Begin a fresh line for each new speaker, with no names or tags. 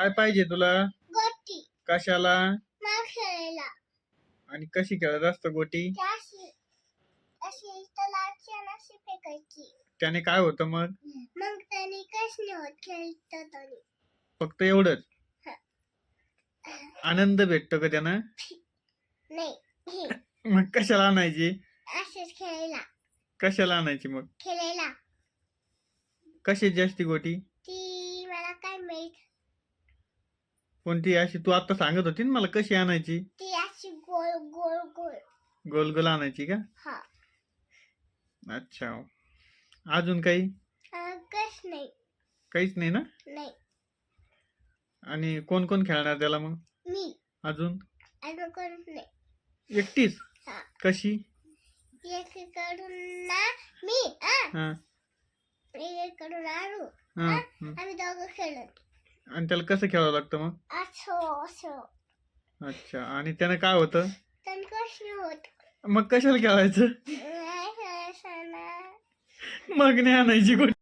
काय पाहिजे तुला?
गोटी.
कशाला?
खेळायला.
आणि कशी खेळत असतं गोटी?
ती अशी अशी तलाची आणि अशी फेकायची.
त्याने काय होतं मग?
मग त्याने कश नाही होत खेळत तरी
फक्त एवढंच? आनंद भेटतो का त्यानं?
नाही हे,
मग कशाला आणायची?
अशीच खेळायला.
कशाला आणायची मग?
खेळायला.
कशाची असती गोटी
ती मला काय माहीत
कोणती अशी तू आता सांगत होती ना मला कशी आणायची?
ती अशी गोल गोल गोल.
गोल गोल आणायची का?
हा.
अच्छा. अजून काही?
नाही.
काहीच नाही ना?
नाही.
आणि कोण कोण खेळणार त्याला मग?
मी.
अजून?
आणि कोण नाही.
एकटीच?
हा.
कशी?
एकीकडून ना मी आ
हा.
एकीकडून आरू
हा. हं.
आम्ही दोघं खेळत.
आणि त्याला कसं खेळावं लागतं मग?
असं असं.
अच्छा आणि त्यानं काय होतं?
पण होत?
मग कशाला खेळायचं?
नाही खेळायचं ना
मग नाही आणायची गोटी